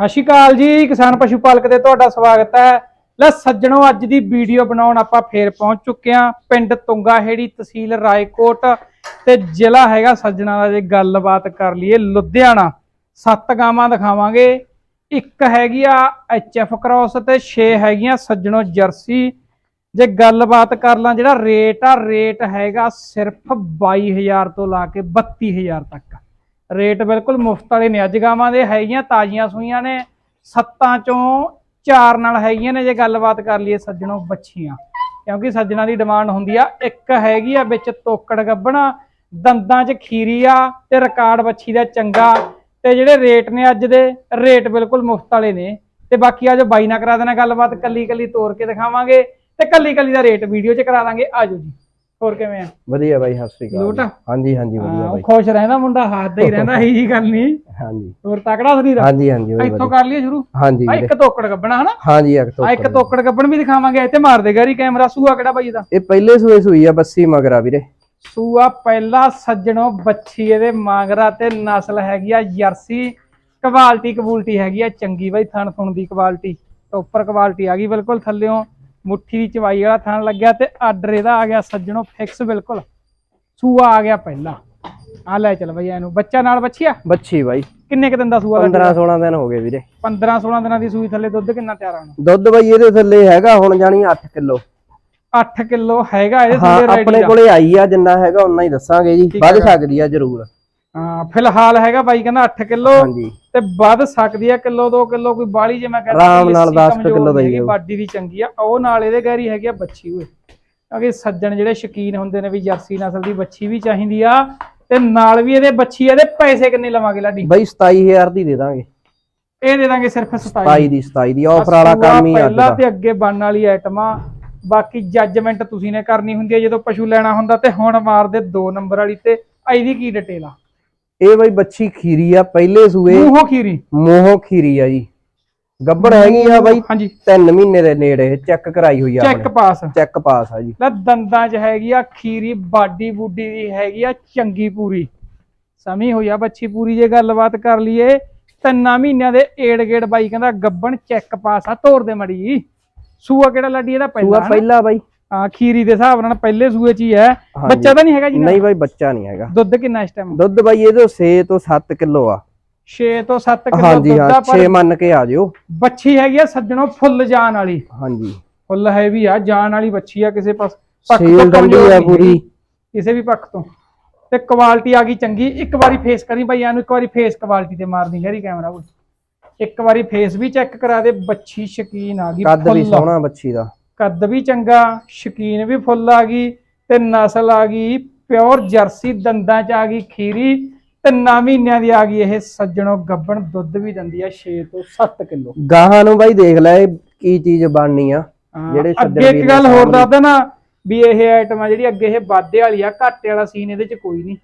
ਸਤਿ ਸ਼੍ਰੀ ਅਕਾਲ ਜੀ, ਕਿਸਾਨ ਪਸ਼ੂ ਪਾਲਕ ਦੇ ਤੁਹਾਡਾ ਸਵਾਗਤ ਹੈ। ਲੈ ਸੱਜਣੋ, ਅੱਜ ਦੀ ਵੀਡੀਓ ਬਣਾਉਣ ਆਪਾਂ ਫੇਰ ਪਹੁੰਚ ਚੁੱਕੇ ਹਾਂ ਪਿੰਡ ਤੁੰਗਾਹੇੜੀ ਤਹਿਸੀਲ ਰਾਏਕੋਟ ਤੇ ਜ਼ਿਲ੍ਹਾ ਹੈਗਾ ਸੱਜਣਾ ਦਾ ਜੇ ਗੱਲਬਾਤ ਕਰ ਲਈਏ ਲੁਧਿਆਣਾ। ਸੱਤ ਗਾਵਾਂ ਦਿਖਾਵਾਂਗੇ। ਇੱਕ ਹੈਗੀ ਆ ਐਚਐਫ ਕ੍ਰਾਸ ਤੇ 6 ਹੈਗੀਆਂ ਸੱਜਣੋ ਜਰਸੀ। ਜੇ ਗੱਲਬਾਤ ਕਰ ਲਾਂ ਜਿਹੜਾ ਰੇਟ ਆ, ਰੇਟ ਹੈਗਾ ਸਿਰਫ 22000 ਤੋਂ ਲਾ ਕੇ 32000 ਤੱਕ। ਰੇਟ ਬਿਲਕੁਲ ਮੁਫਤ ਵਾਲੇ ਨੇ। ਅੱਜ ਗਾਵਾਂ ਦੇ ਹੈਗੀਆਂ ਤਾਜ਼ੀਆਂ ਸੂਈਆਂ ਨੇ। ਸੱਤਾਂ ਚੋਂ ਚਾਰ ਨਾਲ ਹੈਗੀਆਂ ਨੇ ਜੇ ਗੱਲਬਾਤ ਕਰ ਲਈਏ ਸੱਜਣੋ ਬੱਚੀਆਂ ਕਿਉਂਕਿ ਸੱਜਣਾ ਦੀ ਡਿਮਾਂਡ ਹੁੰਦੀ ਆ, ਇੱਕ ਹੈਗੀ ਆ ਵਿੱਚ ਤੋਕੜ ਗੱਬਣਾ, ਦੰਦਾਂ 'ਚ ਖੀਰੀ ਆ ਤੇ ਰਿਕਾਰਡ ਬੱਚੀ ਦਾ ਚੰਗਾ। ਤੇ ਜਿਹੜੇ ਰੇਟ ਨੇ ਅੱਜ ਦੇ, ਰੇਟ ਬਿਲਕੁਲ ਮੁਫਤ ਵਾਲੇ ਨੇ। ਤੇ ਬਾਕੀ ਆ ਜੋ ਬਾਈ ਨਾਲ ਕਰਾ ਦੇਣਾ ਗੱਲਬਾਤ ਕੱਲੀ ਕੱਲੀ ਤੋਰ ਕੇ ਦਿਖਾਵਾਂਗੇ। ਤੇ ਕੱਲੀ ਕੱਲੀ ਦਾ ਰੇਟ ਵੀਡੀਓ 'ਚ ਕਰਾ ਦਾਂਗੇ। ਆਜੋ ਜੀ। ਹੋਰ ਕਿਵੇਂ ਆ? ਵਧੀਆ ਬਾਈ ਸਤਿ ਸ੍ਰੀ ਅਕਾਲ ਲੋਟ? ਆ? ਜੀ। ਹਾਂਜੀ ਹਾਂਜੀ ਵਧੀਆ ਹਾਂ, ਬਾਈ। ਖੁਸ਼ ਰਹਿੰਦਾ ਮੁੰਡਾ ਹੱਸਦਾ ਹੀ ਰਹਿੰਦਾ ਇਹੀ ਗੱਲ ਨਹੀਂ ਹਾਂਜੀ। ਹੋਰ ਤਕੜਾ ਸਰੀਰ ਆ। ਹਾਂਜੀ ਹਾਂਜੀ ਬਾਈ ਇੱਥੋਂ ਵਧੀਆ ਕਰ ਲਈਏ ਸ਼ੁਰੂ? ਹਾਂਜੀ ਆ ਵੀਰੇ। ਇੱਕ ਤੋਕੜ ਗੱਬਣਾ ਹਨਾ? ਹਾਂਜੀ ਇੱਕ ਆ ਇੱਕ ਤੋਂ ਤੋਕੜ ਗੱਬਣ ਵੀ ਦਿਖਾਵਾਂਗੇ ਇੱਥੇ ਮਾਰ ਦੇ ਗਾਰੀ ਕੈਮਰਾ। ਸੂਆ ਕਿਹੜਾ ਬਾਈ ਦਾ ਇਹ ਪਹਿਲੇ ਸੂਏ ਸੂਈ ਆ ਬੱਸੀ ਮਗਰਾ ਵੀਰੇ। ਸੂਆ ਪਹਿਲਾ ਸੱਜਣੋ ਬੱਚੀ ਇਹਦੇ ਮਾਂਗਰਾ ਤੇ ਨਸਲ ਹੈਗੀ ਆ ਜਰਸੀ। ਕੁਆਲਿਟੀ ਕਬੂਲਟੀ ਹੈਗੀ ਆ ਚੰਗੀ ਬਾਈ ਥਣ ਥੁਣ ਦੀ ਕੁਆਲਿਟੀ ਉੱਪਰ ਕੁਆਲਿਟੀ ਆ ਗਈ ਬਿਲਕੁਲ ਥੱਲਿਓਂ। ਮੁੱਠੀ ਦੀ ਚਵਾਈ ਵਾਲਾ ਥਣ ਲੱਗਿਆ ਤੇ ਆਰਡਰ ਇਹਦਾ ਆ ਗਿਆ ਸੱਜਣੋ ਫਿਕਸ ਬਿਲਕੁਲ। ਸੂਆ ਆ ਗਿਆ ਪਹਿਲਾ। ਆ ਲੈ ਚੱਲ ਬਈ ਇਹਨੂੰ। ਬੱਚਾ ਨਾਲ ਬੱਚਿਆ ਬੱਚੀ ਬਾਈ। ਕਿੰਨੇ ਕ ਦਿਨ ਦਾ ਸੂਆ 15 16 ਦਿਨ ਹੋ ਗਏ ਵੀਰੇ। 15 16 ਦਿਨਾਂ ਦੀ ਸੂਈ ਥੱਲੇ ਦੁੱਧ ਕਿੰਨਾ ਤਿਆਰ ਆਉਣਾ ਦੁੱਧ ਬਾਈ ਇਹਦੇ ਥੱਲੇ ਹੈਗਾ ਹੁਣ ਜਾਣੀ 8 ਕਿਲੋ। 8 ਕਿਲੋ ਹੈਗਾ ਇਹਦੇ ਥੱਲੇ ਆਪਣੇ ਰੈਡੀ ਕੋਲੇ ਆਈ ਆ ਜਿੰਨਾ ਹੈਗਾ ਉਨਾ ਹੀ ਦੱਸਾਂਗੇ ਜੀ। ਵੱਧ। ਸਕਦੀ ਆ ਜ਼ਰੂਰ। ਹਾਂ ਫਿਲਹਾਲ ਹੈਗਾ ਬਾਈ ਕਹਿੰਦਾ 8 ਕਿਲੋ ਹਾਂਜੀ। ਤੇ ਵੱਧ ਸਕਦੀ ਆ ਕਿਲੋ 2 ਕਿਲੋ ਕੋਈ ਬਾਲੀ ਜੇ ਮੈਂ ਕਹਿੰਦਾ ਆਰਾਮ ਨਾਲ 10 ਕਿੱਲੋ ਦਾ ਹੀ। ਬਾਡੀ ਦੀ ਚੰਗੀ ਆ। ਉਹ ਨਾਲ ਇਹਦੇ ਗੈਰੀ ਹੈਗੀ ਆ ਬੱਚੀ ਹੋਏ ਕਿਉਂਕਿ ਸੱਜਣ ਜਿਹੜੇ ਸ਼ਕੀਨ ਹੁੰਦੇ ਨੇ ਵੀ ਜਰਸੀ ਨਸਲ ਦੀ ਬੱਚੀ ਵੀ ਚਾਹੀਦੀ ਆ ਤੇ ਨਾਲ ਵੀ ਇਹਦੇ ਬੱਚੀ ਆ, ਇਹਦੇ ਪੈਸੇ ਕਿੰਨੇ ਲਵਾਂਗੇ ਲਾਡੀ? ਬਾਈ 27000 ਦੀ ਦੇ ਦਾਂਗੇ। ਇਹ ਦੇ ਦਾਂਗੇ ਸਿਰਫ 27 27 ਦੀ 27 ਦੀ। ਆਫਰ ਵਾਲਾ ਕੰਮ ਹੀ ਅੱਜ ਪਹਿਲਾਂ ਤੇ ਅੱਗੇ ਬਣਨ ਵਾਲੀ ਆਈਟਮਾਂ ਬਾਕੀ ਜੱਜਮੈਂਟ ਤੁਸੀਂ ਨੇ ਕਰਨੀ ਹੁੰਦੀ ਹੈ ਜਦੋਂ ਪਸ਼ੂ ਲੈਣਾ ਹੁੰਦਾ ਤੇ ਹੁਣ ਮਾਰਦੇ 2 ਨੰਬਰ ਵਾਲੀ ਤੇ ਇਹਦੀ ਕੀ ਡਿਟੇਲ ਆ? ਇਹ ਬਾਈ ਬੱਚੀ ਖੀਰੀ ਆ ਪਹਿਲੇ ਸੂਏ ਮੂੰਹੋਂ ਖੀਰੀ। ਮੋਹ ਖੀਰੀ ਆ ਜੀ। ਗੱਬੜ ਹੈਗੀ ਆ ਬਾਈ ਹਾਂਜੀ। 3 ਮਹੀਨੇ ਦੇ ਨੇੜੇ ਚੈੱਕ ਕਰਾਈ ਹੋਈ ਆ ਚੈੱਕ ਪਾਸ। ਚੈੱਕ ਪਾਸ ਆ ਜੀ। ਲੈ ਦੰਦਾਂ 'ਚ ਹੈਗੀ ਆ ਖੀਰੀ ਬਾਡੀ ਬੂਡੀ ਦੀ ਹੈਗੀ ਆ ਚੰਗੀ ਪੂਰੀ। ਸਮੀ ਹੋਈ ਆ ਬੱਚੀ ਪੂਰੀ ਜੇ ਗੱਲਬਾਤ ਕਰ ਲਈਏ ਤਿੰਨਾਂ ਮਹੀਨਿਆਂ ਦੇ ਏੜ ਗੇੜ ਬਾਈ ਕਹਿੰਦਾ ਗੱਬਣ ਚੈੱਕ ਪਾਸ ਆ ਤੋਰ ਦੇ ਮੜੀ ਸੂਆ ਕਿਹੜਾ ਲੱਡੀ ਇਹਦਾ ਸੂਆ ਪਹਿਲਾ ਹਨਾ? ਪਹਿਲਾ ਬਾਈ। ਹਾਂ ਖੀਰੀ ਦੇ ਹਿਸਾਬ ਨਾਲ ਪਹਿਲੇ ਸੂਏ 'ਚ ਹੀ ਹੈ। ਹਾਂਜੀ। ਬੱਚਾ ਤਾਂ ਨਹੀਂ ਹੈਗਾ ਜੀ? ਨਹੀਂ ਬਾਈ ਬੱਚਾ ਨਹੀਂ ਹੈਗਾ। ਦੁੱਧ ਕਿੰਨਾ ਇਸ ਟਾਈਮ ਦੁੱਧ ਬਾਈ ਇਹਦੇ 6 ਤੋਂ 7 ਕਿਲੋ ਆ। 6 ਤੋਂ 7 ਕਿਲੋ ਹਾਂਜੀ ਦੁੱਧ ਹਾਂ ਆ 6 ਪਰ ਮੰਨ ਕੇ ਆ ਜਿਓ। ਬੱਚੀ ਹੈਗੀ ਆ ਸੱਜਣੋ ਫੁੱਲ ਜਾਨ ਵਾਲੀ। ਹਾਂਜੀ। ਫੁੱਲ ਹੈਵੀ ਆ ਜਾਨ ਵਾਲੀ ਬੱਚੀ ਆ ਕਿਸੇ ਪਾਸ ਪੱਖ ਤੋਂ ਸੇਲ ਡੰਡੀ ਕਮਜ਼ੋਰ ਆ ਨਹੀਂ ਪੂਰੀ। ਹੈਗੀ, ਕਿਸੇ ਵੀ ਪੱਖ ਤੋਂ। ਤੇ ਕੁਆਲਿਟੀ ਆ ਗਈ ਚੰਗੀ। ਇੱਕ ਵਾਰੀ ਫੇਸ ਕਰੀ ਭਾਈ ਇਹਨੂੰ ਇੱਕ ਵਾਰੀ ਫੇਸ ਕੁਆਲਿਟੀ ਤੇ ਮਾਰਦੀ ਹੈਰੀ ਕੈਮਰਾ ਉਹ ਇੱਕ ਵਾਰੀ ਫੇਸ ਵੀ ਚੈੱਕ ਕਰਾ ਦੇ ਬੱਚੀ ਸ਼ਕੀਨ ਆ ਗਈ ਕੱਦ ਵੀ ਫੁੱਲ। ਸੋਹਣਾ ਬੱਚੀ ਦਾ। ਕੱਦ ਵੀ ਚੰਗਾ ਸ਼ਕੀਨ ਵੀ ਫੁੱਲ ਆ ਗਈ ਤੇ ਨਸਲ ਆ ਗਈ ਪਿਓਰ ਜਰਸੀ ਦੰਦਾਂ ਚ ਆ ਗਈ ਖੀਰੀ ਤਿੰਨਾਂ ਮਹੀਨਿਆਂ ਦੀ ਆ ਗਈ ਇਹ ਸੱਜਣੋ ਗੱਬਣ ਦੁੱਧ ਵੀ ਦਿੰਦੀ ਆ 6 ਤੋਂ 7 ਕਿਲੋ। ਗਾਹਾਂ ਨੂੰ ਬਾਈ ਦੇਖ ਲੈ ਇਹ ਕੀ ਚੀਜ਼ ਬਣਨੀ ਆ ਜਿਹੜੇ ਸੱਜਣ ਅੱਗੇ ਇੱਕ ਨੇ ਗੱਲ ਹੋਰ। ਦੱਸਦਾ ਨਾ ਵੀ ਇਹ ਆਈਟਮ ਆ ਜਿਹੜੀ ਅੱਗੇ ਇਹ ਵਾਧੇ ਵਾਲੀ ਆ ਘਾਟੇ ਵਾਲਾ ਸੀਨ ਇਹਦੇ ਚ ਕੋਈ ਨਹੀਂ।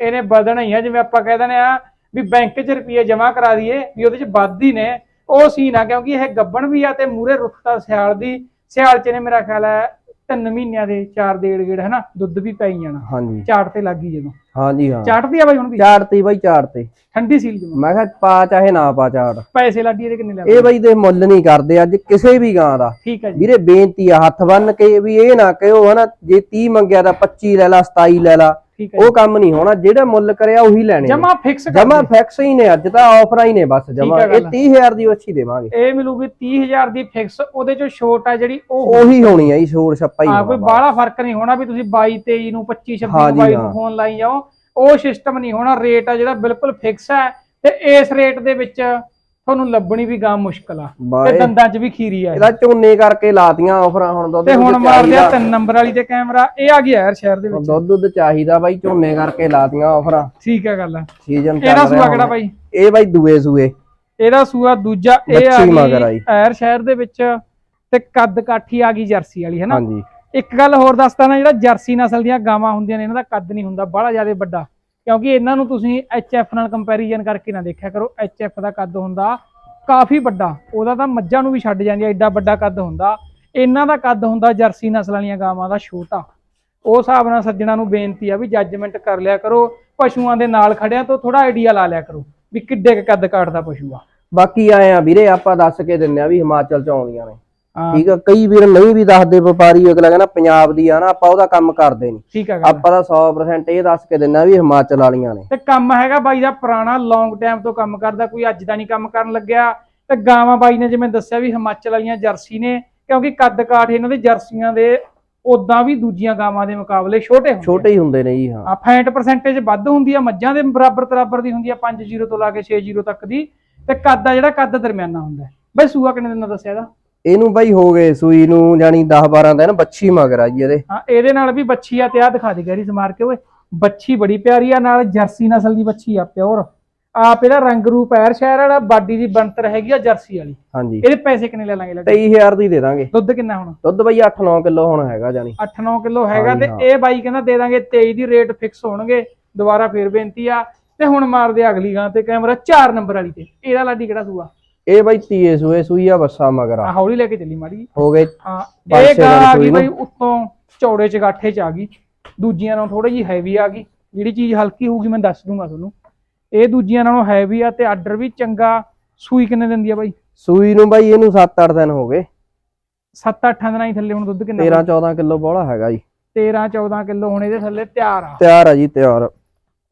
ਇਹਨੇ ਵਧਣਾ ਹੀ ਆ ਜਿਵੇਂ ਆਪਾਂ ਕਹਿ ਦਿੰਦੇ ਆ ਵੀ ਬੈਂਕ 'ਚ ਰੁਪਏ ਜਮ੍ਹਾਂ ਕਰਾ ਦਈਏ ਵੀ ਉਹਦੇ ਚ ਵੱਧ ਹੀ ਨੇ। ਉਹ ਸੀਨ ਆ ਕਿਉਂਕਿ ਇਹ ਗੱਬਣ ਵੀ ਆ ਤੇ ਮੂਰੇ ਰੁੱਤਾ ਸਿਆਲ ਦੀ ਸਿਆਲ ਚ ਨੇ ਮੇਰਾ ਖਿਆਲ ਹੈ ਤਿੰਨ ਮਹੀਨਿਆਂ ਦੇ ਚਾਰ ਡੇਢ ਗੇੜ ਹਨਾ? ਦੁੱਧ ਵੀ ਪੈ ਜਾਣਾ। ਹਾਂਜੀ। ਚਾਟ ਤੇ ਲੱਗ ਜਦੋਂ। ਹਾਂਜੀ ਹਾਂ। ਚਾਟਦੀ ਆ ਬਾਈ ਹੁਣ ਵੀ? ਚਾੜ ਤੇ ਬਾਈ ਚਾੜ ਤੇ। ਠੰਡੀ ਸੀਲ ਜਦੋਂ। ਮੈਂ ਕਿਹਾ ਪਾ ਚਾਹੇ ਨਾ ਪਾ ਚਾੜ ਪੈਸੇ ਲਾਡੀ ਇਹਦੇ ਕਿੰਨੇ ਲੈ ਇਹ ਬਾਈ ਦੇ ਮੁੱਲ ਨਹੀਂ ਕਰਦੇ ਅੱਜ ਕਿਸੇ ਵੀ ਗਾਂ ਦਾ। ਠੀਕ ਹੈ ਜੀ। ਵੀਰੇ ਬੇਨਤੀ ਆ ਹੱਥ ਬੰਨ ਕੇ ਵੀ ਇਹ ਨਾ ਕਹਿਓ ਹਨਾ ਜੇ 30 ਮੰਗਿਆ ਤਾਂ 25 ਲੈ ਲਾ 27 ਲੈ ਲਾ। ਉਹ ਕੰਮ ਨਹੀਂ ਹੋਣਾ ਜਿਹੜਾ ਮੁੱਲ ਕਰਿਆ ਉਹੀ ਲੈਣੇ ਨੇ। ਜਮਾ ਫਿਕਸ ਜਮਾ ਫਿਕਸ ਹੀ ਨੇ ਅੱਜ ਤਾਂ ਆਫਰਾਂ ਹੀ ਨੇ ਬਸ ਜਮਾ। ਇਹ ਗੱਲ। 30000 ਦੀ ਅੱਛੀ ਦੇਵਾਂਗੇ। ਇਹ ਮਿਲੂਗੀ 30000 ਦੀ ਫਿਕਸ ਉਹਦੇ ਚੋਂ ਛੋਟ ਆ ਜਿਹੜੀ ਉਹ ਉਹੀ ਹੋਣੀ ਆ ਜੀ ਸ਼ੋਰ ਛੱਪਾ ਹੀ ਹਾਂ ਕੋਈ ਬਾਹਲਾ ਫ਼ਰਕ ਨਹੀਂ ਹੋਣਾ ਵੀ ਤੁਸੀਂ 22 23 ਨੂੰ 25 26 ਹਾਂਜੀ, 22 ਨੂੰ ਹਾਂ। ਫੋਨ ਲਾਈ ਜਾਓ। ਉਹ ਸਿਸਟਮ ਨਹੀਂ ਹੋਣਾ ਰੇਟ ਆ ਜਿਹੜਾ ਬਿਲਕੁਲ ਫਿਕਸ ਹੈ। ਤੇ ਇਸ ਰੇਟ ਦੇ ਵਿੱਚ ਤੁਹਾਨੂੰ ਲੱਭਣੀ ਵੀ ਗਾਂ ਮੁਸ਼ਕਲ ਆ। ਤੇ ਬਾਏ। ਦੰਦਾਂ 'ਚ ਵੀ ਖੀਰੀ ਆ ਇਹ। ਇਹਦਾ ਝੋਨੇ ਕਰਕੇ ਲਾਤੀਆਂ ਆਫਰਾਂ ਹੁਣ ਦੁੱਧ ਤੇ ਹੁਣ ਦੁੱਧ ਮਾਰ ਲਿਆ ਚਾਹੀਦਾ। ਤਿੰਨ ਨੰਬਰ ਵਾਲੀ ਤੇ ਕੈਮਰਾ ਇਹ ਆ ਗਿਆ ਯਾਰ ਸ਼ਹਿਰ ਦੇ ਵਿੱਚ। ਦੁੱਧ ਦੁੱਧ ਚਾਹੀਦਾ ਬਾਈ ਝੋਨੇ ਕਰਕੇ ਲਾਤੀਆਂ ਆਫਰਾਂ। ਠੀਕ ਹੈ ਗੱਲ ਸੀਜ਼ਨ ਇਹਦਾ ਚੱਲ ਸੂਆ ਰਿਹਾ ਕਿਹੜਾ ਹੁਣ। ਬਾਈ? ਇਹ ਬਾਈ ਦੂਏ ਸੂਏ। ਇਹਦਾ ਸੂਆ ਦੂਜਾ ਇਹ ਆ ਬੱਚੀ ਮਗਰ ਆਈ। ਗਈ ਐਰ ਸ਼ਹਿਰ ਦੇ ਵਿੱਚ ਤੇ ਕੱਦ ਕਾਠੀ ਆ ਗਈ ਜਰਸੀ ਵਾਲੀ ਹੈ ਨਾ ਹਾਂਜੀ। ਇੱਕ ਗੱਲ ਹੋਰ ਦੱਸਦਾ ਨਾ ਜਿਹੜਾ ਜਰਸੀ ਨਸਲ ਦੀਆਂ ਗਾਵਾਂ ਹੁੰਦੀਆਂ ਨੇ ਇਹਨਾਂ ਦਾ ਕੱਦ ਨਹੀਂ ਹੁੰਦਾ ਬੜਾ ਜ਼ਿਆਦਾ ਵੱਡਾ। ਕਿਉਂਕਿ ਇਹਨਾਂ ਨੂੰ ਤੁਸੀਂ ਐਚਐਫ ਨਾਲ ਕੰਪੈਰੀਜ਼ਨ ਕਰਕੇ ਨਾ ਦੇਖਿਆ ਕਰੋ। ਐਚਐਫ ਦਾ ਕੱਦ ਹੁੰਦਾ ਕਾਫੀ ਵੱਡਾ, ਉਹਦਾ ਤਾਂ ਮੱਝਾਂ ਨੂੰ ਵੀ ਛੱਡ ਜਾਂਦੀ ਆ, ਐਡਾ ਵੱਡਾ ਕੱਦ ਹੁੰਦਾ। ਇਹਨਾਂ ਦਾ ਕੱਦ ਹੁੰਦਾ ਜਰਸੀ ਨਸਲ ਵਾਲੀਆਂ ਗਾਵਾਂ ਦਾ ਛੋਟਾ। ਉਹ ਹਿਸਾਬ ਨਾਲ ਸੱਜਣਾ ਨੂੰ ਬੇਨਤੀ ਆ ਵੀ ਜੱਜਮੈਂਟ ਕਰ ਲਿਆ ਕਰੋ, ਪਸ਼ੂਆਂ ਦੇ ਨਾਲ ਖੜਿਆਂ ਤੋਂ ਥੋੜਾ ਆਈਡੀਆ ਲਾ ਲਿਆ ਕਰੋ ਵੀ ਕਿੱਡੇ ਕੁ ਕੱਦ ਕਾਟਦਾ ਪਸ਼ੂ ਆ। ਬਾਕੀ ਆਏ ਆ ਵੀਰੇ, ਆਪਾਂ ਦੱਸ ਕੇ ਦਿੰਨੇ ਆ ਵੀ ਹਿਮਾਚਲ ਚ ਆਉਂਦੀਆਂ ਨੇ। ਠੀਕ ਆ ਕਈ ਵੀਰ ਨਹੀਂ ਵੀ ਦੱਸਦੇ ਵਪਾਰੀ ਅਗਲਾ ਕਹਿੰਦਾ ਪੰਜਾਬ ਦੀ ਆ ਨਾ ਆਪਾਂ ਉਹਦਾ ਕੰਮ ਕਰਦੇ ਨਹੀਂ। ਠੀਕ ਆ ਗੱਲ। ਆਪਾਂ ਤਾਂ 100% ਇਹ ਦੱਸ ਕੇ ਦਿੰਨੇ ਵੀ ਹਿਮਾਚਲ ਵਾਲੀਆਂ ਨੇ। ਤੇ ਕੰਮ ਹੈਗਾ ਬਾਈ ਦਾ ਪੁਰਾਣਾ ਲੌਂਗ ਟਾਈਮ ਤੋਂ ਕੰਮ ਕਰਦਾ ਕੋਈ ਅੱਜ ਦਾ ਨਹੀਂ ਕੰਮ ਕਰਨ ਲੱਗਿਆ। ਤੇ ਗਾਵਾਂ ਬਾਈ ਨੇ ਜਿਵੇਂ ਦੱਸਿਆ ਵੀ ਹਿਮਾਚਲ ਵਾਲੀਆਂ ਜਰਸੀ ਨੇ ਕਿਉਂਕਿ ਕੱਦ ਕਾਠ ਇਹਨਾਂ ਦੇ ਜਰਸੀਆਂ ਦੇ ਉਦਾਂ ਵੀ ਦੂਜੀਆਂ ਗਾਵਾਂ ਦੇ ਮੁਕਾਬਲੇ ਛੋਟੇ ਹੁੰਦੇ ਛੋਟੇ ਹੀ ਹੁੰਦੇ ਨੇ ਜੀ ਹਾਂ। ਆ ਫੈਟ ਪਰਸੈਂਟੇਜ ਵੱਧ ਹੁੰਦੀ ਆ ਮੱਝਾਂ ਦੇ ਬਰਾਬਰ ਬਰਾਬਰ ਦੀ ਹੁੰਦੀ ਆ 5-0 ਤੋਂ ਲਾ ਕੇ 6-0 ਤੱਕ ਦੀ। ਤੇ ਕੱਦ ਆ ਜਿਹੜਾ ਕੱਦ ਦਰਮਿਆਨਾ ਹੁੰਦਾ। ਹੈ। ਬਈ ਸੂਆ ਕਿੰਨੇ ਦਿਨ ਦਾ ਦੱਸਿਆ ਇਹਦਾ? ਇਹਨੂੰ ਬਾਈ ਹੋ ਗਏ ਸੂਈ ਨੂੰ ਜਾਨੀ 10 12 ਦਿਨ ਬੱਚੀ ਮਗਰ ਆ ਜੀ ਇਹਦੇ। ਹਾਂ ਇਹਦੇ ਨਾਲ ਵੀ ਬੱਚੀ ਆ ਤੇ ਆ ਦਿਖਾ ਦੇ ਗੈਰੀ ਸਮਾਰ ਕੇ ਓਏ। ਬੱਚੀ ਬੜੀ ਪਿਆਰੀ ਆ ਨਾਲ ਜਰਸੀ ਨਸਲ ਦੀ ਬੱਚੀ ਆ ਪਿਓਰ। ਆਪ ਇਹਦਾ ਰੰਗ ਰੂਪ ਐਰ ਸ਼ਹਿਰ ਵਾਲਾ ਬਾਡੀ ਦੀ ਬਣਤਰ ਹੈਗੀ ਆ ਜਰਸੀ ਵਾਲੀ। ਹਾਂਜੀ। ਇਹਦੇ ਪੈਸੇ ਕਿੰਨੇ ਲੈ ਲਾਂਗੇ ਲੱਗੇ? 23000 ਦੀ ਦੇ ਦਾਂਗੇ। ਦੁੱਧ ਕਿੰਨਾ ਹੁਣ? ਦੁੱਧ ਬਾਈ 8-9 ਕਿਲੋ ਹੁਣ ਹੈਗਾ ਜਾਨੀ 8-9 ਕਿਲੋ ਹੈਗਾ ਤੇ। ਇਹ ਬਾਈ ਕਹਿੰਦਾ ਦੇ ਦਾਂਗੇ 23 ਦੀ ਰੇਟ ਫਿਕਸ ਹੋਣਗੇ ਦੁਬਾਰਾ ਫੇਰ ਬੇਨਤੀ ਆ। ਤੇ ਹੁਣ ਮਾਰਦੇ ਅਗਲੀ ਗਾਂ ਤੇ ਕੈਮਰਾ 4 ਨੰਬਰ ਵਾਲੀ ਤੇ। ਇਹਦਾ ਲਾਡੀ ਕਿਹੜਾ ਸੂਆ? ਇਹ ਬਾਈ ਤੀਏ ਸੂਏ ਸੂਈ ਆ ਬੱਸਾ ਮਗਰ ਆ। ਹੌਲੀ ਲੈ ਕੇ ਚੱਲੀ ਮਾੜੀ। ਹੋ ਗਏ ਹਾਂ ਇਹ ਗਾਂ ਆ ਗਈ। ਬਈ ਉੱਤੋਂ ਚੌੜੇ ਚਗਾਠੇ ਚ ਆ ਗਈ। ਦੂਜੀਆਂ ਨਾਲੋਂ ਥੋੜੀ ਜਿਹੀ ਹੈਵੀ ਆ ਗਈ। ਜਿਹੜੀ ਚੀਜ਼ ਹਲਕੀ ਹੋਊਗੀ ਮੈਂ ਦੱਸ ਦੂੰਗਾ ਤੁਹਾਨੂੰ। ਇਹ ਦੂਜੀਆਂ ਨਾਲੋਂ ਹੈਵੀ ਆ ਤੇ ਆਰਡਰ ਵੀ ਚੰਗਾ ਸੂਈ ਕਿੰਨੇ ਦਿੰਦੀ ਆ ਬਾਈ? ਸੂਈ ਨੂੰ ਬਾਈ ਇਹਨੂੰ 7-8 ਦਿਨ ਹੋ ਗਏ। 7-8 ਦਿਨਾਂ ਹੀ ਥੱਲੇ ਹੁਣ ਦੁੱਧ ਕਿੰਨਾ 13-14 ਕਿਲੋ ਬੋਲਾ ਹੈਗਾ ਜੀ। 13-14 ਕਿਲੋ ਹੁਣ ਇਹਦੇ ਥੱਲੇ ਤਿਆਰ ਆ। ਤਿਆਰ ਆ ਜੀ ਤਿਆਰ।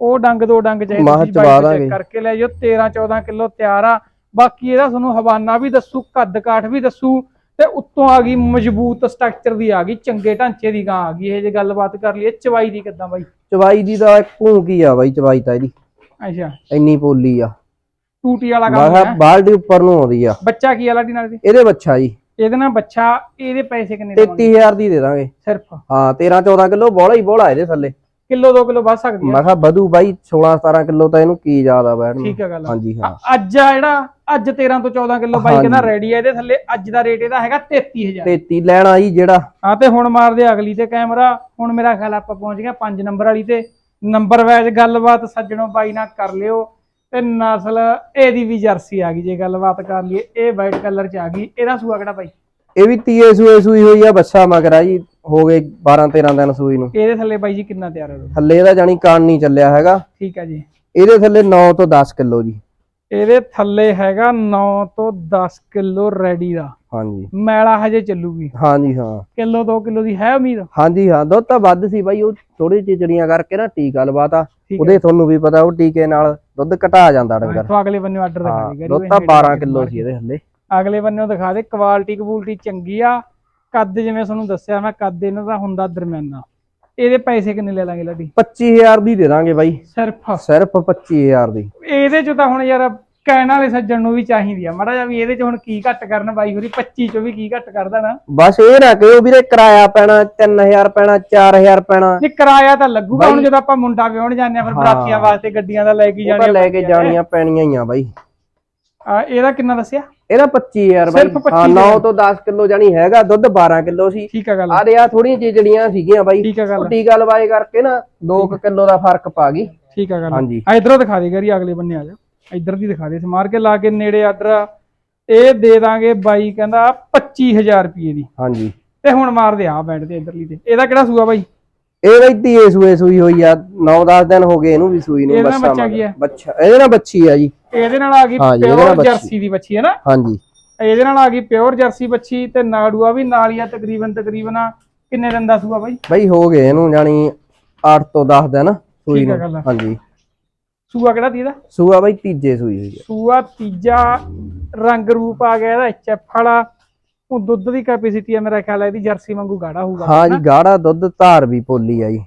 ਉਹ ਡੰਗ ਦੋ ਡੰਗ ਚਾਹੇ ਮਾਹ ਤੁਸੀਂ ਚਬਾ ਬਾਈ। ਚੈੱਕ ਕਰਕੇ ਲੈ ਜਾਓ। 13 14 ਕਿਲੋ ਤਿਆਰ ਆ। ਬਾਕੀ ਇਹਦਾ ਤੁਹਾਨੂੰ ਹਵਾਨਾ ਵੀ ਦੱਸੂ ਕੱਦ ਕਾਠ ਵੀ ਦੱਸੂ ਤੇ ਉੱਤੋਂ ਆ ਗਈ ਮਜ਼ਬੂਤ ਸਟਰਕਚਰ ਦੀ ਆ ਗਈ ਚੰਗੇ ਢਾਂਚੇ ਦੀ ਗਾਂ ਆ ਗਈ ਇਹ ਜੇ ਗੱਲਬਾਤ ਕਰ ਲਈਏ ਚਵਾਈ ਦੀ ਕਿੱਦਾਂ ਬਾਈ? ਚਵਾਈ ਦੀ ਤਾਂ ਭੂਕੀ ਆ ਬਾਈ ਚਵਾਈ ਤਾਂ ਇਹਦੀ। ਅੱਛਾ। ਇੰਨੀ ਪੋਲੀ ਆ। ਟੂਟੀ ਵਾਲਾ ਕੰਮ ਹੈ। ਬਾਲਟੀ ਉੱਪਰ ਨੂੰ ਆਉਂਦੀ ਆ। ਬੱਚਾ ਕੀ ਵਾਲਾ ਦੀ ਨਾਲ ਦੀ ਇਹਦੇ ਬੱਚਾ ਜੀ। ਇਹਦੇ ਨਾਲ ਬੱਚਾ ਇਹਦੇ ਪੈਸੇ ਕਿੰਨੇ ਲਵਾਂਗੇ 33000 ਦੀ ਦੇ ਦਾਂਗੇ। ਸਿਰਫ। ਹਾਂ 13-14 ਕਿਲੋ ਬੋਲਾ ਹੀ ਬੋਲਾ ਇਹਦੇ ਥੱਲੇ। ਕਿਲੋ 2 ਕਿਲੋ ਵੱਧ ਸਕਦੀ ਆ। ਮੈਂ ਕਿਹਾ ਵਧੂ ਬਾਈ 16-17 ਕਿਲੋ ਤਾਂ ਇਹਨੂੰ ਕੀ ਜ਼ਿਆਦਾ ਬੈਠ ਨੂੰ। ਠੀਕ ਗੱਲ ਹਾਂਜੀ ਹਾਂ। ਅੱਜ ਆ ਜਿਹੜਾ ਅੱਜ 13 ਤੋਂ 14 ਕਿਲੋ ਬਾਈ। ਕਹਿੰਦਾ ਰੈਡੀ ਆ ਇਹਦੇ ਥੱਲੇ ਅੱਜ ਦਾ ਰੇਟ ਇਹਦਾ ਹੈਗਾ 33000 33 ਲੈਣਾ ਜੀ ਜਿਹੜਾ। ਹਾਂ ਤੇ ਹੁਣ ਮਾਰਦੇ ਅਗਲੀ ਤੇ ਕੈਮਰਾ ਹੁਣ ਮੇਰਾ ਖਿਆਲ ਆਪਾਂ ਪਹੁੰਚ ਗਏ 5 ਨੰਬਰ ਵਾਲੀ ਤੇ। ਨੰਬਰ ਵਾਈਜ਼ ਗੱਲਬਾਤ ਸੱਜਣੋ ਬਾਈ ਨਾਲ ਕਰ ਲਿਓ। ਤੇ ਨਸਲ ਇਹਦੀ ਵੀ ਜਰਸੀ ਆ ਗਈ ਜੇ ਗੱਲਬਾਤ ਕਰ ਲਈਏ। ਇਹ ਵਾਈਟ ਕਲਰ ਚ ਆ ਗਈ। ਇਹਦਾ ਸੂਆ ਕਿਹੜਾ ਬਾਈ? ਇਹ ਵੀ ਤੀਏ ਸੂਏ ਸੂਈ ਹੋਈ ਆ ਬੱਸਾ ਮਗਰ ਆ ਜੀ ਹੋ ਗਏ 12-13 ਦਿਨ ਸੂਈ ਨੂੰ। ਇਹਦੇ ਥੱਲੇ ਬਾਈ ਜੀ ਕਿੰਨਾ ਤਿਆਰ ਹੈ? ਥੱਲੇ ਇਹਦਾ ਜਾਨੀ ਕਾਨ ਨਹੀਂ ਚੱਲਿਆ ਹੈਗਾ। ਠੀਕ ਆ ਜੀ। ਇਹਦੇ ਥੱਲੇ 9 ਤੋਂ 10 ਕਿਲੋ ਜੀ। ਇਹਦੇ ਥੱਲੇ ਹੈਗਾ 9 ਤੋਂ 10 ਕਿਲੋ ਰੈਡੀ ਦਾ। ਹਾਂਜੀ। ਮੈਲਾ ਹਜੇ ਚੱਲੂਗੀ। ਹਾਂਜੀ ਹਾਂ। ਕਿਲੋ 2 ਕਿਲੋ ਦੀ ਹੈ ਉਮੀਦ? ਹਾਂਜੀ ਹਾਂ ਦੁੱਧ ਤਾਂ ਵੱਧ ਸੀ ਬਾਈ ਉਹ ਥੋੜੀ ਚਿਚੜੀਆਂ ਕਰਕੇ ਨਾ ਟੀਕਾ ਲਵਾਤਾ। ਠੀਕ ਉਹਦੇ ਤੁਹਾਨੂੰ ਵੀ ਪਤਾ ਉਹ ਟੀਕੇ ਨਾਲ ਦੁੱਧ ਘਟਾ ਜਾਂਦਾ ਡੰਗਰ। ਤੋਂ ਅਗਲੇ ਬੰਨੇ ਆਰਡਰ ਦੇ ਦੁੱਧ ਤਾਂ 12 ਕਿਲੋ ਸੀ ਇਹਦੇ ਥੱਲੇ। ਅਗਲੇ ਬੰਨੇ ਦਿਖਾ ਦੇ ਕੁਆਲਿਟੀ ਕਬੂਲਟੀ ਚੰਗੀ ਆ। ਕੱਦ ਜਿਵੇਂ ਤੁਹਾਨੂੰ ਦੱਸਿਆ ਮੈਂ ਕੱਦ ਇਹਨਾਂ ਦਾ ਹੁੰਦਾ ਦਰਮਿਆਨਾ। ਇਹਦੇ ਪੈਸੇ ਕਿੰਨੇ ਲੈ ਲਾਂਗੇ ਲੱਡੀ? 25000 ਦੀ ਦੇ ਦਾਂਗੇ ਬਾਈ। ਸਿਰਫ। ਸਿਰਫ 25000 ਦੀ। ਇਹਦੇ ਚ ਤਾਂ ਹੁਣ ਯਾਰ ਕਹਿਣ ਵਾਲੇ ਸੱਜਣ ਨੂੰ ਵੀ ਚਾਹੀਦੀ ਆ। ਮਾੜਾ ਜਿਹਾ ਵੀ ਇਹਦੇ ਚ ਹੁਣ ਕੀ ਘੱਟ ਕਰਨ ਬਾਈ ਹੋਰੀ 25 ਚੋਂ ਵੀ ਕੀ ਘੱਟ ਕਰ ਦੇਣਾ। ਬਸ ਇਹ ਨਾ ਕਹੋ ਵੀਰੇ ਕਿਰਾਇਆ ਪੈਣਾ 3000 ਪੈਣਾ 4000 ਪੈਣਾ। ਨਹੀਂ ਕਿਰਾਇਆ ਤਾਂ ਲੱਗੂਗਾ ਹੁਣ ਜਦੋਂ ਆਪਾਂ ਮੁੰਡਾ ਵਿਆਹਣ ਜਾਂਦੇ ਆ ਫਿਰ ਬਰਾਤੀਆਂ ਵਾਸਤੇ ਗੱਡੀਆਂ ਦਾ ਲੈ ਕੇ ਉਹ ਜਾਣੀਆਂ ਲੈ ਕੇ ਜਾਣੀਆਂ ਪੈਣੀਆਂ ਹੀ ਆ ਬਾਈ। ਆ, ਇਹਦਾ ਕਿੰਨਾ ਦੱਸਿਆ? ਇਹਦਾ 25000 ਬਾਈ। ਸਿਰਫ 25 ਹਾਂ 9 ਤੋਂ 10 ਕਿਲੋ ਜਾਨੀ ਹੈਗਾ ਦੁੱਧ 12 ਕਿਲੋ ਸੀ। ਠੀਕ ਆ ਗੱਲ। ਆ ਦੇ ਆ ਥੋੜੀਆਂ ਚਿਚੜੀਆਂ ਸੀਗੀਆਂ ਬਾਈ। ਠੀਕ ਆ ਗੱਲ। ਟੀਕਾ ਲਵਾਏ ਕਰਕੇ ਨਾ 2 ਕਿਲੋ ਦਾ ਫ਼ਰਕ ਪਾ ਗਈ। ਠੀਕ ਆ ਗੱਲ। ਹਾਂਜੀ। ਆ ਇਧਰੋਂ ਦਿਖਾ ਦੇ ਗਰੀ ਅਗਲੇ ਬੰਨੇ ਆ ਜਾ। ਇਧਰ ਦੀ ਦਿਖਾ ਦੇ ਸਮਾਰ ਕੇ ਲਾ ਕੇ ਨੇੜੇ ਆਰਡਰ ਇਹ ਦੇ ਦਾਂਗੇ ਬਾਈ ਕਹਿੰਦਾ 25000 ਰੁਪਏ ਦੀ। ਹਾਂਜੀ। ਤੇ ਹੁਣ ਮਾਰਦੇ ਆ ਬੈਠ ਤੇ ਇਧਰਲੀ ਤੇ। ਇਹਦਾ ਕਿਹੜਾ ਸੂਆ ਬਾਈ? ਇਹ ਬਈ ਧੀਏ ਸੂਏ ਸੂਈ ਹੋਈ ਆ। 9-10 ਦਿਨ ਹੋ ਗਏ ਇਹਨੂੰ ਵੀ ਸੂਈ ਨੂੰ ਬੱਚਾ? ਬੱਚਾ ਇਹਦੇ ਨਾਲ ਬੱਚੀ ਆ ਜੀ। ਇਹਦੇ ਨਾਲ ਆ ਗਈ ਹਾਂਜੀ, ਇਹਦੇ ਨਾਲ ਪਿਓਰ ਬੱਚੀ। ਜਰਸੀ ਦੀ ਬੱਚੀ ਹੈ ਨਾ? ਹਾਂਜੀ। ਇਹਦੇ ਨਾਲ ਆ ਗਈ ਪਿਓਰ ਜਰਸੀ ਬੱਚੀ ਤੇ ਨਾੜੂਆ ਵੀ ਨਾਲ ਹੀ ਆ ਤਕਰੀਬਨ ਤਕਰੀਬਨ ਕਿੰਨੇ ਦਿਨ ਦਾ ਸੂਆ ਬਾਈ? ਬਈ ਹੋ ਗਏ ਇਹਨੂੰ ਜਾਨੀ 8 ਤੋਂ 10 ਦਿਨ ਸੂਈ ਠੀਕ ਆ ਨੂੰ। ਆ। ਹਾਂਜੀ। ਸੂਆ ਕਿਹੜਾ ਦੀ? ਇਹਦਾ ਸੂਆ ਬਈ ਤੀਜੇ ਸੂਈ ਹੋਈ ਆ। ਸੂਆ ਤੀਜਾ ਰੰਗ ਰੂਪ ਆ ਗਿਆ ਇਹਦਾ ਐਚਐਫ ਵਾਲਾ। ਉਹ ਦੁੱਧ ਦੀ ਕੈਪੈਸਿਟੀ ਆ ਮੇਰਾ ਖਿਆਲ ਹੈ ਇਹਦੀ ਜਰਸੀ ਵਾਂਗੂ ਗਾੜਾ ਹੋਊਗਾ। ਹਾਂ ਜੀ ਗਾੜਾ ਦੁੱਧ ਧਾਰ ਵੀ ਪੋਲੀ ਆ ਜੀ।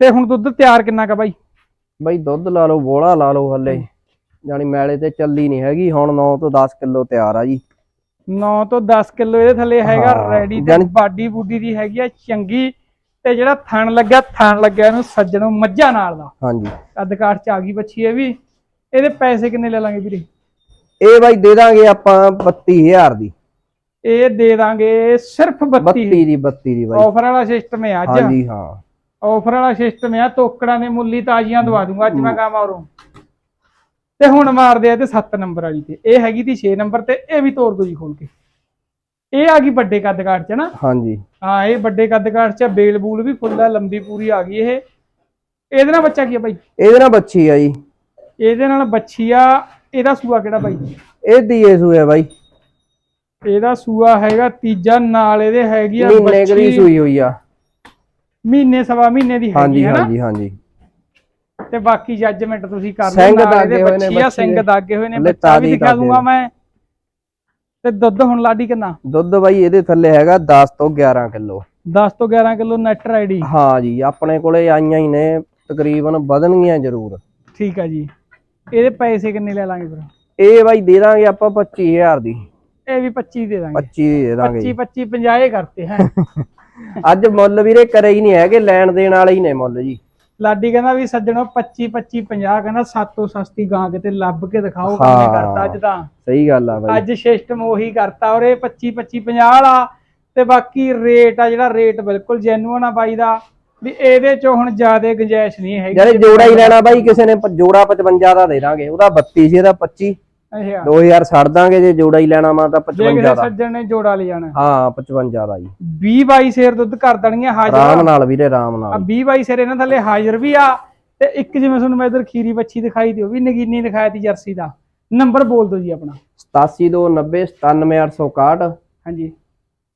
ਤੇ ਹੁਣ ਦੁੱਧ ਤਿਆਰ ਕਿੰਨਾ ਕਾ ਬਾਈ? ਬਈ ਦੁੱਧ ਲਾ ਲਓ ਬੋਲਾ ਲਾ ਲਓ ਹੱਲੇ। ਜਾਨੀ ਮੈਲੇ ਤੇ ਚੱਲੀ ਨਹੀਂ ਹੈਗੀ ਹੁਣ 9 ਤੋਂ 10 ਕਿਲੋ ਤਿਆਰ ਆ ਜੀ। 9 ਤੋਂ 10 ਕਿਲੋ ਇਹਦੇ ਥੱਲੇ ਹੈਗਾ ਰੈਡੀ ਤੇ ਬਾਡੀ ਬੂਡੀ ਦੀ ਹੈਗੀ ਆ ਚੰਗੀ ਤੇ ਜਿਹੜਾ ਥਣ ਲੱਗਿਆ ਥਣ ਲੱਗਿਆ ਇਹਨੂੰ ਸੱਜਣੋਂ ਮੱਝਾਂ ਨਾਲ ਦਾ। ਹਾਂਜੀ। ਕਾਠ ਚ ਆ ਗਈ ਬੱਚੀ ਇਹ ਵੀ। ਇਹਦੇ ਪੈਸੇ ਕਿੰਨੇ ਲੈ ਲਾਂਗੇ ਵੀਰੇ? ਇਹ ਬਾਈ ਦੇ ਦਾਂਗੇ ਆਪਾਂ 32000 ਦੀ। ਇਹ ਦੇ ਦਾਂਗੇ ਸਿਰਫ 32 32 ਦੀ 32 ਦੀ ਬਾਈ। ਆਫਰ ਵਾਲਾ ਸਿਸਟਮ ਹੈ ਅੱਜ। ਹਾਂਜੀ ਹਾਂ। ਆਫਰ ਵਾਲਾ ਸਿਸਟਮ ਹੈ ਤੋਕੜਾਂ ਦੇ ਮੁੱਲੀ ਤਾਜ਼ੀਆਂ ਦਵਾ ਦੂੰਗਾ ਅੱਜ ਮੈਂ ਗਾਵਾਂ ਉਰੋਂ। ਤੇ ਹੁਣ ਮਾਰਦੇ ਆ ਤੇ 7 ਨੰਬਰ ਵਾਲੀ ਤੇ ਇਹ ਹੈਗੀ ਤੀ 6 ਨੰਬਰ ਤੇ ਇਹ ਵੀ ਤੋੜ ਦੋ ਜੀ ਖੋਲ ਕੇ। ਇਹ ਆ ਗਈ ਵੱਡੇ ਕੱਦ ਕਾਠ ਚ ਨਾ? ਹਾਂਜੀ। ਹਾਂ ਇਹ ਵੱਡੇ ਕੱਦ ਕਾਠ ਚ ਬੇਲ ਬੂਲ ਵੀ ਫੁੱਲ ਆ ਲੰਬੀ ਪੂਰੀ ਆ ਗਈ ਇਹ। ਇਹਦੇ ਨਾਲ ਬੱਚਾ ਕੀ ਆ ਬਾਈ? ਇਹਦੇ ਨਾਲ ਬੱਚੀ ਆ ਜੀ। ਇਹਦੇ ਨਾਲ ਬੱਚੀ ਆ ਇਹਦਾ ਸੂਆ ਕਿਹੜਾ ਬਾਈ? ਇਹ ਦੀਏ ਸੂਏ ਬਾਈ। ਇਹਦਾ ਸੂਆ ਹੈਗਾ ਤੀਜਾ ਨਾਲ ਇਹਦੇ ਹੈਗੀ ਆ ਮਹੀਨੇ ਕੁ ਦੀ ਬੱਚੀ, ਸੂਈ ਹੋਈ ਆ। ਮਹੀਨੇ ਸਵਾ ਮਹੀਨੇ ਦੀ ਹੈਗੀ ਹਾਂਜੀ ਹੈ ਨਾ? ਹਾਂਜੀ ਹਾਂਜੀ। ਤੇ ਬਾਕੀ ਜੱਜਮੈਂਟ ਤੁਸੀਂ ਕਰ ਲਓ ਸਿੰਘ ਦਾਗੇ ਹੋਏ ਨੇ ਬੱਚੀ ਆ ਬੱਚੀ ਸਿੰਘ। ਦਾਗੇ ਹੋਏ ਨੇ ਬੱਚਾ ਵੀ ਦਿਖਾ ਦੂੰਗਾ ਮੈਂ। ਤੇ ਦੁੱਧ ਹੁਣ ਲਾਡੀ ਕਿੰਨਾ? ਦੁੱਧ ਬਾਈ ਇਹਦੇ ਥੱਲੇ ਹੈਗਾ 10 ਤੋਂ 11 ਕਿਲੋ। 10 ਤੋਂ 11 ਕਿਲੋ ਨੈਟ ਆਈਡੀ ਹਾਂ ਜੀ ਆਪਣੇ ਕੋਲੇ ਆਈਆਂ ਹੀ ਨੇ ਤਕਰੀਬਨ ਵਧਣਗੀਆਂ ਜ਼ਰੂਰ। ਠੀਕ ਆ ਜੀ। ਇਹਦੇ ਪੈਸੇ ਕਿੰਨੇ ਲੈ ਲਾਂਗੇ ਫਿਰ? ਇਹ ਬਾਈ ਦੇ ਦਾਂਗੇ ਆਪਾਂ 25000 ਦੀ। ਇਹ ਵੀ 25 ਦੇ ਦਾਂਗੇ। 25 ਦੇ ਦਾਂਗੇ 25 25 50 ਕਰਤੇ ਹੈ। ਅੱਜ ਮੁੱਲ ਵੀਰੇ ਕਰੇ ਹੀ ਨਹੀਂ ਹੈਗੇ ਲੈਣ ਦੇਣ ਵਾਲੇ ਹੀ ਨੇ ਮੁੱਲ ਜੀ। ਲਾਡੀ ਕਹਿੰਦਾ ਵੀ ਸੱਜਣੋ 25 25 50 ਕਹਿੰਦਾ ਸਾਤੋਂ ਸਸਤੀ ਗਾਂ ਕਿਤੇ ਲੱਭ ਕੇ ਦਿਖਾਓ ਹਾਂ। ਕਰਤਾ ਅੱਜ ਤਾਂ। ਸਹੀ ਗੱਲ ਆ ਬਾਈ। ਅੱਜ ਸਿਸਟਮ ਉਹੀ ਕਰਤਾ ਔਰ ਇਹ 25 25 50 ਵਾਲਾ ਤੇ ਬਾਕੀ ਰੇਟ ਆ ਜਿਹੜਾ ਰੇਟ ਬਿਲਕੁਲ ਜੈਨੂਅਨ ਆ ਬਾਈ ਦਾ ਵੀ ਇਹਦੇ ਚੋਂ ਹੁਣ ਜ਼ਿਆਦਾ ਗੁੰਜਾਇਸ਼ ਨਹੀਂ ਹੈਗੀ। ਜਿਹੜੇ ਜੋੜਾ ਹੀ ਲੈਣਾ ਬਾਈ ਕਿਸੇ ਨੇ ਜੋੜਾ 55 ਦਾ ਦੇ ਦਾਂਗੇ ਉਹਦਾ 32 ਸੀ ਇਹਦਾ 25 ਅੱਛਾ 2000 ਛੱਡ ਦਾਂਗੇ ਜੇ ਜੋੜਾ ਹੀ ਲੈਣਾ ਮਾ ਤਾਂ ਜੇ 55 ਕਿਸੇ ਦਾ। ਸੱਜਣ ਨੇ ਜੋੜਾ ਲੈ ਜਾਣਾ। ਹਾਂ 55 ਦਾ ਜੀ। 20 22 ਸ਼ੇਰ ਦੁੱਧ ਕਰ ਦੇਣਗੀਆਂ ਹਾਜ਼ਰ ਆਰਾਮ ਨਾਲ ਵੀਰੇ ਆਰਾਮ ਆ ਨਾਲ 20 22 ਸ਼ੇਰ ਇਹਨਾਂ ਥੱਲੇ ਹਾਜ਼ਰ ਵੀ ਆ। ਤੇ ਇੱਕ ਜਿਵੇਂ ਤੁਹਾਨੂੰ ਮੈਂ ਇਧਰ ਖੀਰੀ ਬੱਚੀ ਦਿਖਾਈ ਦਿਓ ਵੀ ਨਗੀਨੀ ਦਿਖਾਈ ਤੀ ਜਰਸੀ ਦਾ। ਨੰਬਰ ਬੋਲ ਦਿਓ ਜੀ ਆਪਣਾ। 8790 97861 ਹਾਂਜੀ।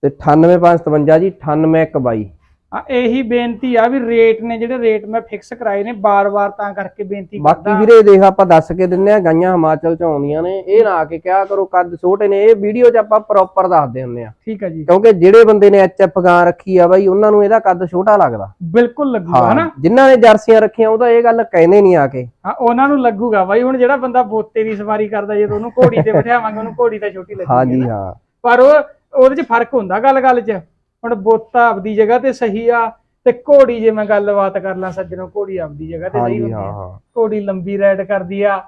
ਤੇ 98557 ਜੀ 98122 ਆ ਇਹੀ ਬੇਨਤੀ ਆ ਵੀ ਰੇਟ ਨੇ ਜਿਹੜੇ ਰੇਟ ਮੈਂ ਫਿਕਸ ਕਰਾਏ ਨੇ ਬਾਰ-ਬਾਰ ਤਾਂ ਕਰਕੇ ਬੇਨਤੀ ਬਾਕੀ ਵੀਰੇ ਦੇਖ ਆਪਾਂ ਦੱਸ ਕੇ ਦਿੰਨੇ ਆ ਗਾਈਆਂ ਹਿਮਾਚਲ ਚ ਆਉਂਦੀਆਂ ਨੇ ਇਹ ਨਾ ਆ ਕੇ ਕਿਹਾ ਕਰੋ ਕੱਦ ਛੋਟੇ ਨੇ ਇਹ ਵੀਡੀਓ 'ਚ ਆਪਾਂ ਪ੍ਰੋਪਰ ਦੱਸਦੇ ਹੁੰਨੇ ਆ। ਠੀਕ ਆ ਜੀ। ਕਿਉਂਕਿ ਜਿਹੜੇ ਬੰਦੇ ਨੇ ਐਚਐਫ ਗਾਂ ਰੱਖੀ ਆ ਬਾਈ ਉਹਨਾਂ ਨੂੰ ਇਹਦਾ ਕੱਦ ਛੋਟਾ ਲੱਗਦਾ। ਬਿਲਕੁਲ ਲੱਗੂਗਾ ਹਨਾ? ਜਿਨ੍ਹਾਂ ਨੇ ਜਰਸੀਆਂ ਰੱਖੀਆਂ ਉਹ ਤਾਂ ਇਹ ਗੱਲ ਕਹਿੰਦੇ ਨਹੀਂ ਆ ਕੇ। ਹਾਂ ਉਹਨਾਂ ਨੂੰ ਲੱਗੂਗਾ ਬਾਈ ਹੁਣ ਜਿਹੜਾ ਬੰਦਾ ਬੋਤੇ ਦੀ ਸਵਾਰੀ ਕਰਦਾ ਜਦੋਂ ਉਹਨੂੰ ਘੋੜੀ ਤੇ ਬਿਠਾਵਾਂਗੇ ਉਹਨੂੰ ਘੋੜੀ ਤਾਂ ਛੋਟੀ ਲੱਗੂਗੀ ਨਾ। ਹਾਂ। ਪਰ ਉਹ ਉਹਦੇ 'ਚ ਫ਼ਰਕ ਹੁੰਦਾ ਗੱਲ-ਗੱਲ 'ਚ। ਹੁਣ ਬੋਤਾ ਆਪਦੀ ਜਗ੍ਹਾ ਤੇ ਸਹੀ ਆ ਤੇ ਘੋੜੀ ਜੇ ਮੈਂ ਗੱਲਬਾਤ ਕਰ ਲਾਂ ਸੱਜਣੋ ਘੋੜੀ ਆਪਦੀ ਜਗ੍ਹਾ ਤੇ ਸਹੀ ਹਾਂਜੀ ਹੁੰਦੀ ਆ। ਘੋੜੀ ਲੰਬੀ ਰਾਈਡ ਕਰਦੀ ਆ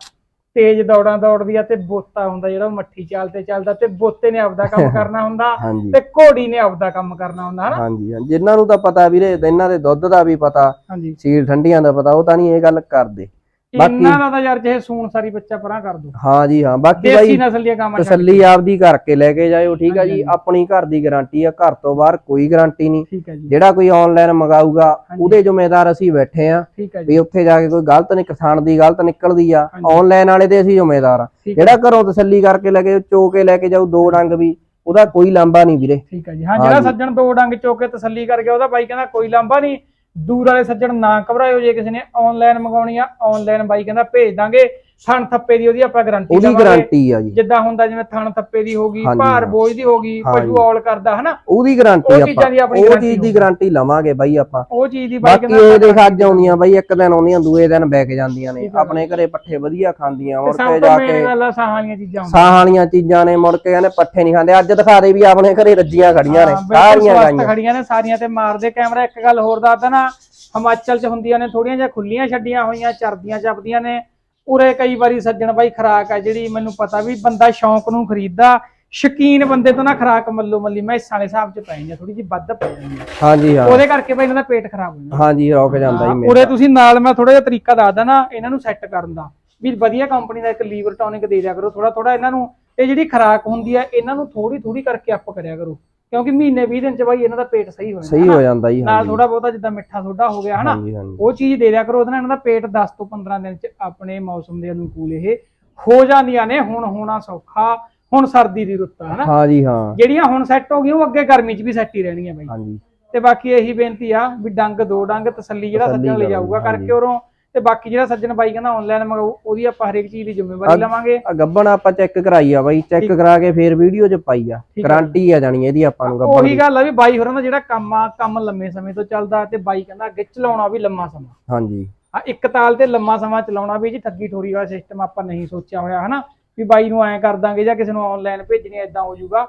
ਤੇਜ਼ ਦੌੜਾਂ ਦੌੜਦੀ ਆ ਤੇ ਬੋਤਾ ਹੁੰਦਾ ਜਿਹੜਾ ਮੱਠੀ ਚਾਲ ਤੇ ਚੱਲਦਾ ਤੇ ਬੋਤੇ ਨੇ ਆਪਦਾ ਕੰਮ ਕਰਨਾ ਹੁੰਦਾ ਹਾਂਜੀ। ਤੇ ਘੋੜੀ ਨੇ ਆਪਦਾ ਕੰਮ ਕਰਨਾ ਹੁੰਦਾ ਹਨਾ? ਹਾਂਜੀ ਹਾਂ ਜਿਨ੍ਹਾਂ ਨੂੰ ਤਾਂ ਪਤਾ ਵੀਰੇ ਇਹਨਾਂ ਦੇ ਦੁੱਧ ਦਾ ਵੀ ਪਤਾ ਹਾਂਜੀ। ਸੀਲ ਠੰਡੀਆਂ ਦਾ ਪਤਾ ਉਹ ਤਾਂ ਨਹੀਂ ਇਹ ਗੱਲ ਕਰਦੇ। ਇਹਨਾਂ ਦਾ ਤਾਂ ਯਾਰ ਜਿਹੇ ਸੂਣ ਸਾਰੀ ਬੱਚਾ ਪਰਾਂ ਕਰ ਦੋ। ਹਾਂ ਜੀ ਹਾਂ। ਬਾਕੀ ਦੇਸੀ ਬਾਈ ਨਸਲ ਦੀਆਂ ਕਾਮਾਂ ਛੱਡ ਤਸੱਲੀ ਆਪਦੀ ਕਰਕੇ ਲੈ ਕੇ ਜਾਇਓ ਠੀਕ ਆ ਜੀ। ਆਪਣੀ ਘਰ ਦੀ ਗਾਰੰਟੀ ਆ ਘਰ ਤੋਂ ਬਾਹਰ ਕੋਈ ਗਾਰੰਟੀ ਨਹੀਂ। ਠੀਕ ਹੈ ਜੀ। ਜਿਹੜਾ ਕੋਈ ਆਨਲਾਈਨ ਮੰਗਾਊਗਾ। ਉਹਦੇ ਜ਼ਿੰਮੇਦਾਰ ਅਸੀਂ ਬੈਠੇ ਆ ਠੀਕ ਹੈ ਜੀ। ਵੀ ਉੱਥੇ ਜਾ ਕੇ ਕੋਈ ਗਲਤ ਨਹੀਂ ਕਿਸਾਨ ਦੀ ਗਲਤ ਨਿਕਲਦੀ ਆ। ਆਨਲਾਈਨ ਵਾਲੇ ਦੇ ਅਸੀਂ ਜ਼ਿੰਮੇਦਾਰ ਆ। ਠੀਕ ਜਿਹੜਾ ਘਰੋਂ ਤਸੱਲੀ ਕਰਕੇ ਲੈ ਕੇ ਚੋ ਕੇ ਲੈ ਕੇ ਜਾਊ ਦੋ ਡੰਗ ਵੀ ਉਹਦਾ ਕੋਈ ਲਾਂਬਾ ਨਹੀਂ ਵੀਰੇ। ਠੀਕ ਹੈ ਜੀ। ਹਾਂ ਜਿਹੜਾ। ਸੱਜਣ ਦੋ ਡੰਗ ਚੋਕ ਕੇ ਤਸੱਲੀ ਕਰ ਗਿਆ ਉਹਦਾ ਬਾਈ ਕਹਿੰਦਾ ਕੋਈ ਲਾਂਭਾ ਨਹੀਂ। ਦੂਰ ਵਾਲੇ ਸੱਜਣ ਨਾ ਘਬਰਾਇਓ ਜੇ ਕਿਸੇ ਨੇ ਆਨਲਾਈਨ ਮੰਗਾਉਣੀ ਆ ਆਨਲਾਈਨ ਬਾਈ ਕਹਿੰਦਾ ਭੇਜ ਦਾਂਗੇ। ਥਣ ਥੱਪੇ ਦੀ ਉਹਦੀ ਆਪਾਂ ਗਾਰੰਟੀ ਉਹਦੀ ਗਾਰੰਟੀ ਆ ਜੀ। ਜਿੱਦਾਂ ਹੁੰਦਾ ਜਿਵੇਂ ਥਣ ਥੱਪੇ ਦੀ ਹੋਗੀ ਭਾਰ। ਬੋਝ ਦੀ ਹੋਗੀ। ਪਸ਼ੂ ਔਲ ਕਰਦਾ ਹਨਾ? ਉਹਦੀ ਗਾਰੰਟੀ ਆਪਾਂ ਉਹ ਚੀਜ਼ ਦੀ। ਗਾਰੰਟੀ ਲਵਾਂਗੇ ਬਾਈ ਆਪਾਂ। ਉਹ ਚੀਜ਼ ਦੀ ਬਾਈ ਬਾਕੀ ਇਹ ਦੇਖ ਅੱਜ ਆਉਂਦੀਆਂ ਬਾਈ ਇੱਕ ਦਿਨ ਆਉਂਦੀਆਂ ਦੂਏ ਦਿਨ ਬੈਕ ਜਾਂਦੀਆਂ ਨੇ। ਆਪਣੇ ਘਰੇ ਪੱਠੇ ਵਧੀਆ ਖਾਂਦੀਆਂ ਮੁੜ ਕੇ ਤੋਂ ਜਾ ਕੇ ਸਾਹਾਂ ਵਾਲੀਆਂ ਚੀਜ਼ਾਂ ਹੁੰਦੀਆਂ। ਸਾਹ ਵਾਲੀਆਂ ਚੀਜ਼ਾਂ ਨੇ ਮੁੜ ਕੇ ਕਹਿੰਦੇ ਪੱਠੇ ਨਹੀਂ ਖਾਂਦੇ। ਅੱਜ ਦਿਖਾ ਦੇ ਵੀ ਆਪਣੇ ਘਰੇ ਰੱਜੀਆਂ ਖੜੀਆਂ ਨੇ ਸਾਰੀਆਂ ਗਾਈਆਂ। ਖੜੀਆਂ ਨੇ ਸਾਰੀਆਂ ਤੇ ਮਾਰਦੇ ਕੈਮਰਾ। ਇੱਕ ਗੱਲ ਹੋਰ ਦੱਸਦਾ ਨਾ ਹਿਮਾਚਲ ਚ ਹੁੰਦੀਆਂ ਨੇ ਥੋੜੀਆਂ ਜਿਹਾ ਖੁੱਲੀਆਂ ਛੱਡੀਆਂ ਹੋਈਆਂ ਚਰਦੀਆਂ ਚੱਪਦੀਆਂ ਨੇ। ਉਰੇ ਕਈ ਵਾਰੀ ਸੱਜਣ ਬਾਈ ਖਰਾਕ ਆ ਜਿਹੜੀ ਮੈਨੂੰ ਪਤਾ ਵੀ ਬੰਦਾ ਸ਼ੌਂਕ ਨੂੰ ਖਰੀਦਦਾ ਸ਼ਕੀਨ ਬੰਦੇ ਤੋਂ ਨਾ ਖਰਾਕ ਮੱਲੋ ਮੱਲੀ ਮੈਂ ਵਾਲੇ ਹਿਸਾਬ ਚ ਪੈ ਆ ਥੋੜੀ ਜਿਹੀ ਵੱਧ ਪੈ ਜਾਂਦੀ ਆ। ਹਾਂਜੀ ਹਾਂ। ਉਹਦੇ ਕਰਕੇ ਬਾਈ ਇਹਨਾਂ ਦਾ ਪੇਟ ਖਰਾਬ ਹੋ ਜਾਂਦਾ। ਹਾਂਜੀ ਰੁਕ ਜਾਂਦਾ ਹੀ ਹਾਂ, ਮੇਰਾ। ਉਰੇ ਤੁਸੀਂ ਨਾਲ ਮੈਂ ਥੋੜਾ ਜਿਹਾ ਤਰੀਕਾ ਦੱਸਦਾ ਨਾ ਇਹਨਾਂ ਨੂੰ ਸੈੱਟ ਕਰਨ ਦਾ। ਵੀ ਵਧੀਆ ਕੰਪਨੀ ਦਾ ਇੱਕ ਲੀਵਰ ਟੌਨਿਕ ਦੇ ਦਿਆ ਕਰੋ ਥੋੜਾ ਥੋੜਾ ਇਹਨਾਂ ਨੂੰ ਇਹ ਜਿਹੜੀ ਖਰਾਕ ਹੁੰਦੀ ਆ ਇਹਨਾਂ ਨੂੰ ਥੋੜੀ ਥੋੜੀ ਕਰਕੇ ਅਪ ਕਰਿਆ ਕਰੋ। ਕਿਉਂਕਿ ਮਹੀਨੇ 20 ਦਿਨ ਚ ਬਾਈ ਇਹਨਾਂ ਦਾ ਪੇਟ ਸਹੀ ਹੋ ਜਾਂਦਾ ਸਹੀ ਹੋ ਜਾਂਦਾ ਹੀ ਨਾਲ ਥੋੜਾ ਬਹੁਤਾ ਜਿੱਦਾਂ ਮਿੱਠਾ ਸੋਡਾ ਹੋ ਗਿਆ ਹਨਾ। ਉਹ ਚੀਜ਼ ਦੇ ਦਿਆ ਕਰੋ ਉਹਦੇ ਨਾਲ ਇਹਨਾਂ ਦਾ ਪੇਟ 10 ਤੋਂ 15 ਦਿਨ ਚ ਆਪਣੇ ਮੌਸਮ ਦੇ ਅਨੁਕੂਲ ਇਹ ਹੋ ਜਾਂਦੀਆਂ ਨੇ ਹੁਣ ਹੋਣਾ ਸੌਖਾ ਹੁਣ ਸਰਦੀ ਦੀ ਰੁੱਤ ਹਨਾ। ਹਾਂਜੀ ਹਾਂ। ਜਿਹੜੀਆਂ ਹੁਣ ਸੈੱਟ ਹੋ ਗਈਆਂ ਉਹ ਅੱਗੇ ਗਰਮੀ ਚ ਵੀ ਸੈੱਟ ਹੀ ਰਹਿਣਗੀਆਂ ਬਾਈ। ਹਾਂਜੀ। ਤੇ ਬਾਕੀ ਇਹੀ ਬੇਨਤੀ ਆ ਵੀ ਡੰਗ ਦੋ ਡੰਗ ਤਸੱਲੀ ਜਿਹੜਾ ਸੱਜਣ ਲੈ ਜਾਊਗਾ। ਕਰਕੇ ਉਰੋਂ। ਤੇ ਬਾਕੀ ਜਿਹੜਾ ਸੱਜਣ ਬਾਈ ਕਹਿੰਦਾ ਆਨਲਾਈਨ ਮੰਗਾਓ ਉਹਦੀ ਆਪਾਂ ਹਰੇਕ ਚੀਜ਼ ਦੀ ਜ਼ਿੰਮੇਵਾਰੀ ਲਵਾਂਗੇ। ਆ ਗੱਬਣ ਆਪਾਂ ਚੈੱਕ ਕਰਾਈ ਆ ਬਾਈ ਚੈੱਕ ਕਰਾ ਕੇ ਫੇਰ ਵੀਡੀਓ 'ਚ ਪਾਈ ਆ। ਗਾਰੰਟੀ ਆ। ਜਾਣੀ ਇਹਦੀ ਆਪਾਂ ਨੂੰ ਗੱਬਣ ਉਹੀ ਗੱਲ ਆ ਵੀ ਬਾਈ ਹੋਰਾਂ ਦਾ ਜਿਹੜਾ ਕੰਮ ਆ ਕੰਮ ਲੰਮੇ ਸਮੇਂ ਤੋਂ ਚੱਲਦਾ ਤੇ ਬਾਈ ਕਹਿੰਦਾ ਅੱਗੇ ਚਲਾਉਣਾ ਵੀ ਲੰਮਾ ਸਮਾਂ। ਹਾਂਜੀ। ਆ ਇੱਕ ਤਾਲ ਤੇ ਲੰਮਾ ਸਮਾਂ ਚਲਾਉਣਾ ਵੀ ਜੀ ਠੱਗੀ ਠੋਰੀ ਵਾਲਾ ਸਿਸਟਮ ਆਪਾਂ ਨਹੀਂ ਸੋਚਿਆ ਹੋਇਆ ਹਨਾ? ਵੀ ਬਾਈ ਨੂੰ ਐਂ ਕਰ ਦਾਂਗੇ ਜਾਂ ਕਿਸੇ ਨੂੰ ਆਨਲਾਈਨ ਭੇਜਣੀ ਐਦਾਂ ਹੋ ਜਾਊਗਾ।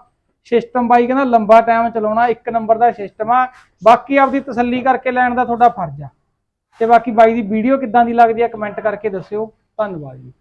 ਸਿਸਟਮ ਬਾਈ ਕਹਿੰਦਾ ਲੰਬਾ ਟਾਈਮ ਚਲਾਉਣਾ ਇੱਕ ਨੰਬਰ ਦਾ ਸਿਸਟਮ ਆ ਬਾਕੀ ਆਪਦੀ ਤਸੱਲੀ ਕਰਕੇ ਲੈਣ ਦਾ ਤੁਹਾਡਾ ਫਰਜ਼ ਆ। ਤੇ ਬਾਕੀ ਬਾਈ ਦੀ ਵੀਡੀਓ ਕਿੱਦਾਂ ਦੀ ਲੱਗਦੀ ਆ ਕਮੈਂਟ ਕਰਕੇ ਦੱਸਿਓ। ਧੰਨਵਾਦ ਜੀ।